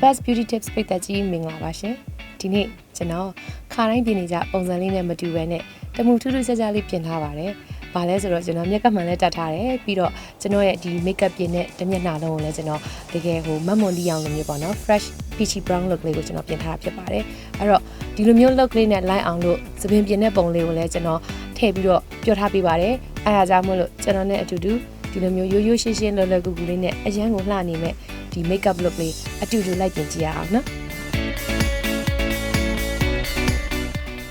Babas Beauty Tips ပိတ်သက်ကြီးမင်္ဂလာပါရှင်ဒီနေ့ကျွန်တော်ခါတိုင်းပြင်နေကြပုံစံလေးနဲ့မတူဘဲနဲ့တမူထူးထူးခြားခြားလေးပြင်ထားပါတယ်ဘာလဲဆိုတော့ကျွန်တော်မျက်ကပ်မှန်လည်းတက်ထားတယ်ပြီးတော့ကျွန်တော်ရဲ့ဒီ makeup ပြင်နဲ့တမျက်နှာလုံးကိုလည်းကျွန်တော်တကယ်ဟိုမတ်မွန်လီအောင်လိုမျိုးပေါ့နော် fresh peachy brown look လေးကိုကျွန်တော်ပြင်ထားတာဖြစ်ပါတယ်အဲ့တော့ဒီလိုမျိုး look လေးနဲ့ line အောင်လို့သပင်ပြင်တဲ့ပုံလေးကိုလည်းကျွန်တော်ထည့်ပြီးတော့ပြောထားပေးပါတယ်အဲ့ဒါကြောင့်မို့လို့ကျွန်တော်နဲ့အတူတူဒီလိုမျိုးရိုးရိုးရှင်းရှင်းလွယ်လွယ်ကူကူလေးနဲ့အရန်ကိုလှနေမဲ့ ဒီ makeup look လေးအတူတူလိုက်ပြင်ကြည့်ရအောင်နော်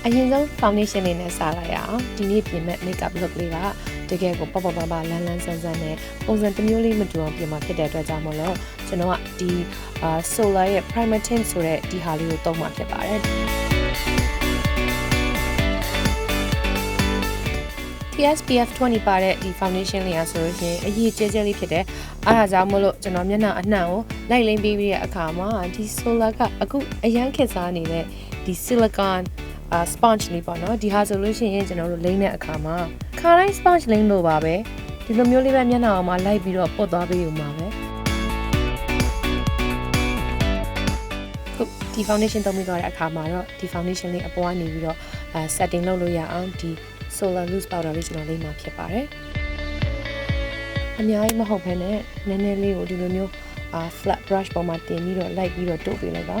အရင်ဆုံး foundation လေးနဲ့စလိုက်ရအောင်ဒီနေ့ပြင်မဲ့ makeup look လေးကတကယ်ကိုပေါ့ပေါ့ပါပါလန်းလန်းဆန်းဆန်းနဲ့ပုံစံတစ်မျိုးလေးမတူအောင်ပြင်มาဖြစ်တဲ့အတွက်ကြောင့်မလို့ကျွန်တော်ကဒီအာ solar ရဲ့ primer tint ဆိုတဲ့ဒီဟာလေးကိုသုံးမှာဖြစ်ပါတယ် SPF 20ပါတဲ့ဒီ foundation လေးอ่ะဆိုလို့ရှိရင်အရေးကျဲကျဲလေးဖြစ်တယ်အားဒါကြောင့်မလို့ကျွန်တော်မျက်နှာအနှံ့ကိုလိုက်လိမ့်ပေးပြီးတဲ့အခါမှာဒီ solar ကအခုအရန်ခက်စားနေတဲ့ဒီ silicone အာ sponge လေးပေါ့နော်ဒီဟာဆိုလို့ရှိရင်ကျွန်တော်တို့လိမ့်တဲ့အခါမှာခါတိုင်း sponge လိမ့်လို့ပါပဲဒီလိုမျိုးလေးပဲမျက်နှာအောင်မှာလိုက်ပြီးတော့ပုတ်သွားပေးဦးမှာပဲခုဒီ foundation သုံးပြီးသွားတဲ့အခါမှာတော့ဒီ foundation လေးအပေါ်ကနေပြီးတော့အဲ setting လုပ်လို့ရအောင်ဒီ solar loose powder လေးကျွန်တော်လိမ့်မှာဖြစ်ပါတယ်အများကြီးမဟုတ်ဘဲနဲ့နည်းနည်းလေးကိုဒီလိုမျိုးအာ flat brush ပေါ်မှာတင်ပြီးတော့လိုက်ပြီးတော့တုပ်ပေးလိုက်ပါ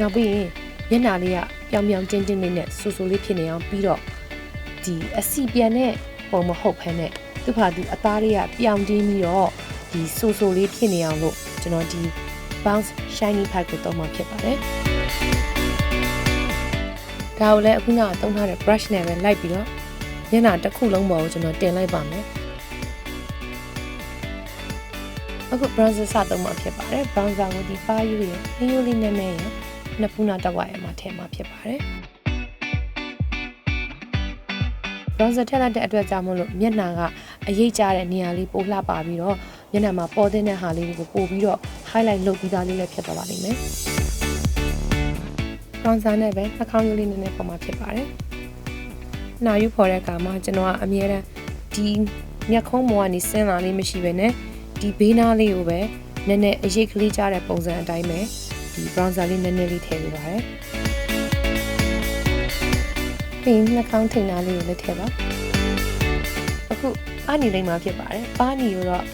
နောက်ပြီးရင်မျက်နှာလေးကပြောင်ပြောင်တင်းတင်းလေးနဲ့ဆူဆူလေးဖြစ်နေအောင်ပြီးတော့ဒီအစီပြန်တဲ့ပုံမဟုတ်ဘဲနဲ့သူ့ဘာသူအသားလေးကပြောင်တင်းပြီးတော့ဒီဆူဆူလေးဖြစ်နေအောင်လို့ကျွန်တော်ဒီ bounce shiny pad ကိုသုံးမှာဖြစ်ပါတယ် ဒါကိုလည်းအခုနကသုံးထားတဲ့ brush နဲ့ပဲလိုက်ပြီးတော့မျက်နှာတစ်ခုလုံးပေါ်ကိုကျွန်တော်တင်လိုက်ပါမယ်အခု bronzer စသုံးမှာဖြစ်ပါတယ် bronzer ကိုဒီပါယူရယ်နှရိုးလေးနဲ့နဲ့ရယ်နှစ်ဖူးနာတစ်ဝက်ရမှာထည့်မှာဖြစ်ပါတယ် bronzer ထည့်လိုက်တဲ့အတွက်ကြောင့်မလို့မျက်နှာကအရေးကြတဲ့နေရာလေးပိုလှပါပြီးတော့မျက်နှာမှာပေါ်တဲ့ဟာလေးကိုပို့ပြီးတော့ highlight လုပ်ပြီးသားလေးလည်းဖြစ်သွားပါလိမ့်မယ် bronzer နဲ့ပဲနှာခေါင်းရိုးလေးနည်းနည်းပေါ်မှာဖြစ်ပါတယ်။နှာယူဖော်တဲ့အခါမှာကျွန်တော်ကအမြဲတမ်းဒီမျက်ခုံးပေါ်ကနေဆင်းလာလေးမရှိဘဲနဲ့ဒီဘေးနားလေးကိုပဲနည်းနည်းအရိပ်ကလေးကြားတဲ့ပုံစံအတိုင်းပဲဒီ bronzer လေးနည်းနည်းလေးထည့်ပေးပါတယ်။ပြီးနှာခေါင်းထိန်နာလေးကိုလည်းထည့်ပါ။အခုပါနီလေးမှာဖြစ်ပါတယ်။ပါနီကိုတော့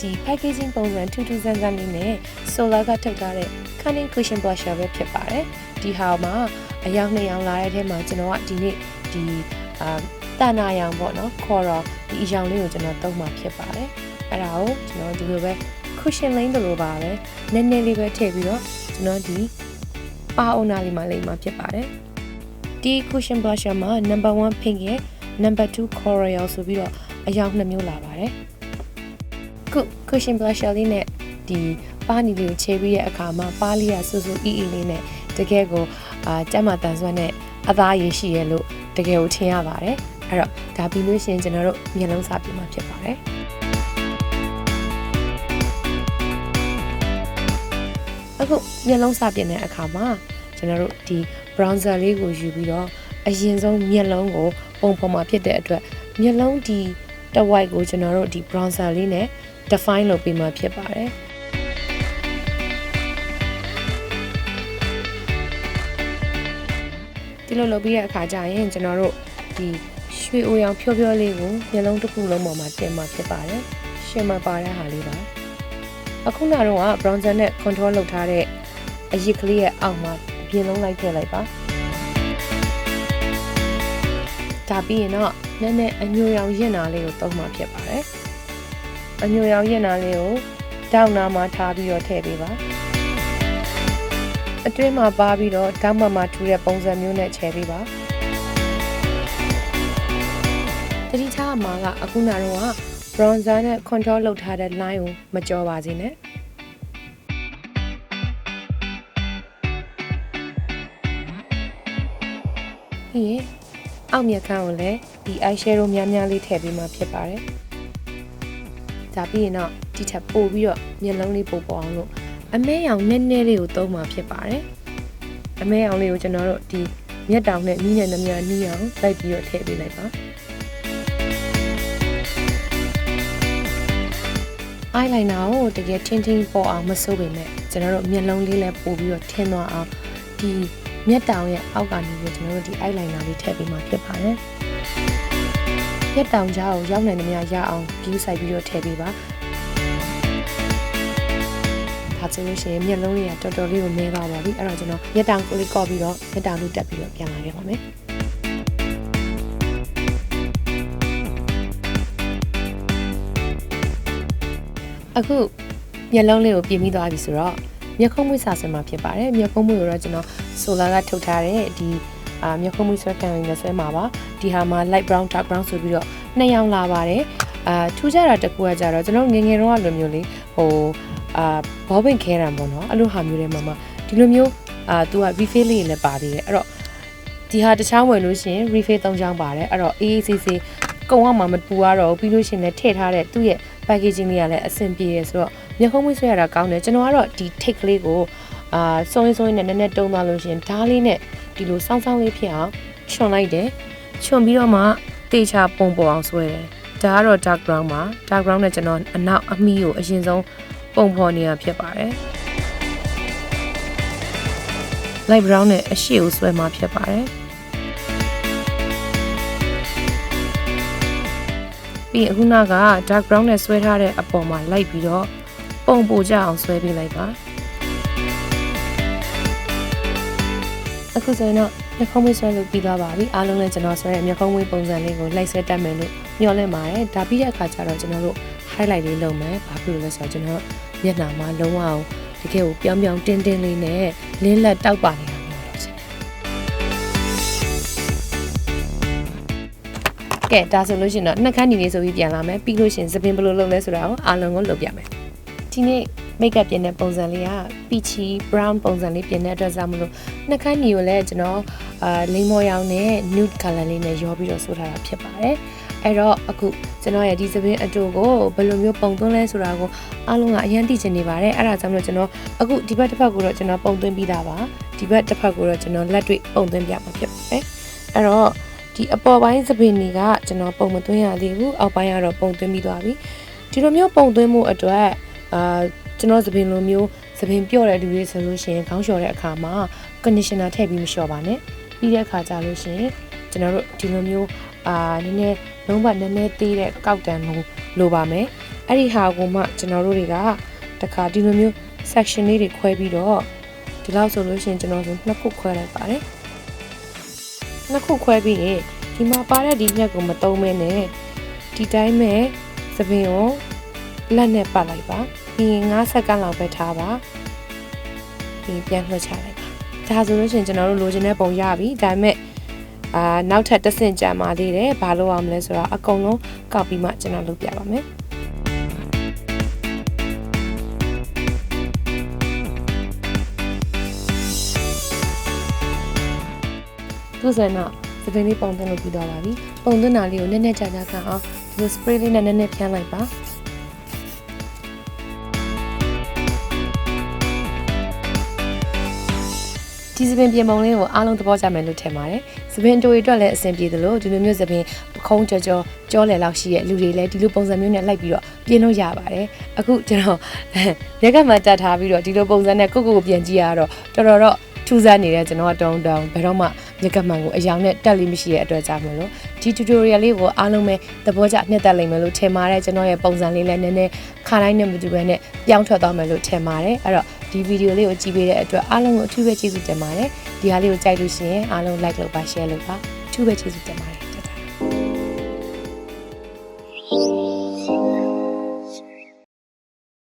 ဒီ packaging ပုံစံထူးထူးဆန်းဆန်းလေးနဲ့ solar ကထုတ်ထားတဲ့ cunning cushion blusher ပဲဖြစ်ပါတယ်။ ဒီဟာမှာအယောက်နှစ်ယောက်လာတဲ့ထဲမှာကျွန်တော်ကဒီနေ့ဒီအာတန်နာရောင်ပေါ့နော်ခေါ်တော့ဒီအယောင်လေးကိုကျွန်တော်သုံးမှာဖြစ်ပါတယ်အဲ့ဒါကိုကျွန်တော်ဒီလိုပဲ cushion လိမ့်တယ်လို့ပါပဲနည်းနည်းလေးပဲထည့်ပြီးတော့ကျွန်တော်ဒီပါအုံနာလေးမှာလိမ့်မှာဖြစ်ပါတယ်ဒီ cushion blusher မှာ number 1 pink ရဲ့ number 2 coral ဆိုပြီးတော့အယောင်နှစ်မျိုးလာပါတယ်ခု cushion blusher လေးနဲ့ဒီပါနီလေးကိုခြေပြီးတဲ့အခါမှာပါလေးကဆူဆူအီအီလေးနဲ့ တကယ်ကိုအာကျမ်းမာတန်ဆွမ်းနဲ့အသားရည်ရှိရဲ့လို့တကယ်ကိုထင်ရပါတယ်အဲ့တော့ဒါပြီးလို့ရှိရင်ကျွန်တော်တို့မျက်လုံးစာပြင်မှာဖြစ်ပါတယ်အခုမျက်လုံးစာပြင်တဲ့အခါမှာကျွန်တော်တို့ဒီ bronzer လေးကိုယူပြီးတော့အရင်ဆုံးမျက်လုံးကိုပုံဖော်မှာဖြစ်တဲ့အတွက်မျက်လုံးဒီတဝိုက်ကိုကျွန်တော်တို့ဒီ bronzer လေးနဲ့ define လုပ်ပြီးမှဖြစ်ပါတယ် ဒီလိုလုပ်ပြီးတဲ့အခါကျရင်ကျွန်တော်တို့ဒီရွှေအိုရောင်ဖြောဖြောလေးကိုမျက်လုံးတစ်ခုလုံးပေါ်မှာတင်มาဖြစ်ပါတယ်ရှင်းမပါတဲ့ဟာလေးပါအခုနတော့က bronzer နဲ့ control လုပ်ထားတဲ့အရစ်ကလေးရဲ့အောက်မှာအပြင်လုံးလိုက်ထည့်လိုက်ပါဒါပြီးရင်တော့နည်းနည်းအညိုရောင်ရင့်နာလေးကိုသုံးမှဖြစ်ပါတယ်အညိုရောင်ရင့်နာလေးကိုတောက်နာမှာထားပြီးတော့ထည့်ပေးပါ အတွင်းမှာပါပြီးတော့တောက်မှမှာထူတဲ့ပုံစံမျိုးနဲ့ခြယ်ပေးပါတတိထားမှာကအခုနတော့က bronzer နဲ့ control လုပ်ထားတဲ့ line ကိုမကြောပါစေနဲ့ပြီးရင်အောက်မျက်ခမ်းကိုလည်းဒီ eye shadow များများလေးထည့်ပေးမှဖြစ်ပါတယ်။ဒါပြီးရင်တော့ဒီထက်ပိုပြီးတော့မျက်လုံးလေးပိုပေါ်အောင်လို့ အမဲရောင်နည်းနည်းလေးကိုသုံးမှဖြစ်ပါတယ်။အမဲရောင်လေးကိုကျွန်တော်တို့ဒီမျက်တောင်နဲ့နီးနဲ့နှမနီးအောင်လိုက်ပြီးတော့ထည့်ပေးလိုက်ပါ။ eyeliner ကိုတကယ်ထင်းထင်းပေါ်အောင်မစိုးပေမဲ့ကျွန်တော်တို့မျက်လုံးလေးလည်းပို့ပြီးတော့ထင်းသွားအောင်ဒီမျက်တောင်ရဲ့အောက်ကနေပြီးကျွန်တော်တို့ဒီ eyeliner လေးထည့်ပေးမှဖြစ်ပါတယ်မျက်တောင်ကြားကိုရောက်နိုင်သမျှရအောင် view ဆိုင်ပြီးတော့ထည့်ပေးပါ ဒါဆိုလို့ရှိရင်မျက်လုံးလေးကတော်တော်လေးကိုမဲသွားပါပြီအဲ့တော့ကျွန်တော်မျက်တောင်ကိုလေးကော့ပြီးတော့မျက်တောင်လေးတက်ပြီးတော့ပြန်လာခဲ့ပါမယ်အခုမျက်လုံးလေးကိုပြင်ပြီးသွားပြီဆိုတော့မျက်ခုံးမွေးစာဆွဲမှာဖြစ်ပါတယ်မျက်ခုံးမွေးကိုတော့ကျွန်တော်ဆိုလာကထုတ်ထားတဲ့ဒီအာမျက်ခုံးမွေးဆွဲခံရင်းဆွဲမှာပါဒီဟာမှာ light brown dark brown ဆိုပြီးတော့နှစ်ရောင်လာပါတယ်အာထူးခြားတာတစ်ခုကကြတော့ကျွန်တော်ငယ်ငယ်တုန်းကလိုမျိုးလေးဟို အာဘောဘင်ခဲရံပေါ့နော်အဲ့လိုဟာမျိုးတွေမှာမှဒီလိုမျိုးအာသူက refill လေးလည်းပါသေးတယ်အဲ့တော့ဒီဟာတခြားဝယ်လို့ရှိရင် refill ၃ချောင်းပါတယ်အဲ့တော့အေးအေးဆေးဆေးကုံအောင်မှမပူရတော့ဘူးပြီးလို့ရှိရင်လည်းထည့်ထားတဲ့သူ့ရဲ့ packaging လေးကလည်းအဆင်ပြေရဆိုတော့မျက်ခုံးမွေးဆွဲရတာကောင်းတယ်ကျွန်တော်ကတော့ဒီ take လေးကိုအာစုံရင်းစုံရင်းနဲ့နည်းနည်းတုံးသွားလို့ရှိရင်ဓားလေးနဲ့ဒီလိုစောင်းစောင်းလေးဖြစ်အောင်ခြုံလိုက်တယ်ခြုံပြီးတော့မှတေချာပုံပေါ်အောင်ဆွဲတယ်ဒါကတော့ dark brown ပါ dark brown နဲ့ကျွန်တော်အနောက်အမီးကိုအရင်ဆုံး ပုံဖော်နေရဖြစ်ပါတယ် light brown နဲ့အရှိကိုဆွဲမှာဖြစ်ပါတယ်ပြီးရင်အခုနက dark brown နဲ့ဆွဲထားတဲ့အပေါ်မှာလိုက်ပြီးတော့ပုံပိုကြအောင်ဆွဲပေးလိုက်ပါအခုဆိုရင်တော့မျက်ခုံးမွေးဆွဲလို့ပြီးသွားပါပြီအားလုံးလည်းကျွန်တော်ဆွဲတဲ့မျက်ခုံးမွေးပုံစံလေးကိုလိုက်ဆွဲတတ်မယ်လို့မျှော်လင့်ပါတယ်ဒါပြီးတဲ့အခါကျတော့ကျွန်တော်တို့ highlight လေးလုပ်မယ်ဘာဖြစ်လို့လဲဆိုတော့ကျွန်တော်မျက်နှာမှာလုံးဝအောင်တကယ်ကိုပြောင်းပြောင်းတင်းတင်းလေးနဲ့လင်းလက်တောက်ပါနေတာမျိုးလို့ရှင်ကဲဒါဆိုလို့ရှိရင်တော့နှစ်ခမ်းညီလေးဆိုပြီးပြန်လာမယ်ပြီးလို့ရှိရင်သပင်ဘယ်လိုလုပ်လဲဆိုတာကိုအားလုံးကိုလုပ်ပြမယ်ဒီနေ့ makeup ပြင်တဲ့ပုံစံလေးက peachy brown ပုံစံလေးပြင်တဲ့အတွက်ကြောင့်မလို့နှာခမ်းညီကိုလည်းကျွန်တော်အာလိမ္မော်ရောင်နဲ့ nude color လေးနဲ့ရောပြီးတော့ဆိုထားတာဖြစ်ပါတယ် အဲ့တော့အခုကျွန်တော်ရဲ့ဒီသပင်အတူကိုဘယ်လိုမျိုးပုံသွင်းလဲဆိုတာကိုအားလုံးကအရင်သိချင်နေပါတယ်အဲ့ဒါကြောင့်မလို့ကျွန်တော်အခုဒီဘက်တစ်ဖက်ကိုတော့ကျွန်တော်ပုံသွင်းပြီးသားပါဒီဘက်တစ်ဖက်ကိုတော့ကျွန်တော်လက်တွေ့ပုံသွင်းပြမှာဖြစ်ပါတယ်အဲ့တော့ဒီအပေါ်ပိုင်းသပင်တွေကကျွန်တော်ပုံမသွင်းရသေးဘူးအောက်ပိုင်းကတော့ပုံသွင်းပြီးသွားပြီဒီလိုမျိုးပုံသွင်းမှုအတွက်အာကျွန်တော်သပင်လိုမျိုးသပင်ပြော့တဲ့လူတွေဆိုလို့ရှိရင်ခေါင်းလျှော်တဲ့အခါမှာ conditioner ထည့်ပြီးမလျှော်ပါနဲ့ပြီးတဲ့အခါကျလို့ရှိရင်ကျွန်တော်တို့ဒီလိုမျိုးအာနည်းနည်း လုံးဝနည်းနည်းသေးတဲ့ကောက်တန်လိုလိုပါမယ်အဲ့ဒီဟာကိုမှကျွန်တော်တို့တွေကတခါဒီလိုမျိုး section လေးတွေခွဲပြီးတော့ဒီလောက်ဆိုလို့ရှိရင်ကျွန်တော်တို့နှစ်ခုခွဲလိုက်ပါတယ်နှစ်ခုခွဲပြီးရင်ဒီမှာပါတဲ့ဒီညက်ကိုမတုံးမဲနဲ့ဒီတိုင်းပဲသပင်ကိုလက်နဲ့ပတ်လိုက်ပါပြီးရင်9စက္ကန့်လောက်ပဲထားပါပြီးပြန်လှည့်ချလိုက်ပါဒါဆိုလို့ရှိရင်ကျွန်တော်တို့လိုချင်တဲ့ပုံရပြီဒါပေမဲ့ အာနောက်ထပ်တစ်ဆင့်ကြံပါသေးတယ်ဘာလို့အောင်မလဲဆိုတော့အကုန်လုံးကောက်ပြီးမှကျွန်တော်လုပ်ပြပါမယ်သူစံတော့စပင်းလေးပုံသွင်းလို့ပြီးသွားပါပြီပုံသွင်းတာလေးကိုနည်းနည်းကြာကြာခံအောင်ဒီလို spray လေးနဲ့နည်းနည်းဖြန်းလိုက်ပါ ဒီစပင်ပြင်ပုံလေးကိုအားလုံးသဘောကျမယ်လို့ထင်ပါတယ်။စပင်တိုတွေအတွက်လည်းအဆင်ပြေသလိုဒီလိုမျိုးစပင်ပခုံးကြောကြောကြောလည်လောက်ရှိတဲ့လူတွေလည်းဒီလိုပုံစံမျိုးနဲ့လိုက်ပြီးတော့ပြင်လို့ရပါတယ်။အခုကျွန်တော်ရက်ကမှတတ်ထားပြီးတော့ဒီလိုပုံစံနဲ့ကိုကိုကိုပြန်ကြည့်ရတော့တော်တော်တော့ထူးဆန်းနေတဲ့ကျွန်တော်ကတုံးတုံးဘယ်တော့မှမြက်ကမှန်ကိုအယောင်နဲ့တက်လိမရှိတဲ့အတွက်ကြောင့်မလို့ဒီ tutorial လေးကိုအားလုံးပဲသဘောကျနှစ်သက်လိမ့်မယ်လို့ထင်ပါတယ်ကျွန်တော်ရဲ့ပုံစံလေးလည်းနည်းနည်းခါတိုင်းနဲ့မတူဘဲနဲ့ပြောင်းထွက်သွားမယ်လို့ထင်ပါတယ်အဲ့တော့ ဒီဗီဒီယိုလေးကိုကြည့်ပေးတဲ့အတွက်အားလုံးကိုအထူးပဲကျေးဇူးတင်ပါတယ်ဒီဟာလေးကိုကြိုက်လို့ရှိရင်အားလုံး like လုပ်ပါ share လုပ်ပါအထူးပဲကျေးဇူးတင်ပါတယ်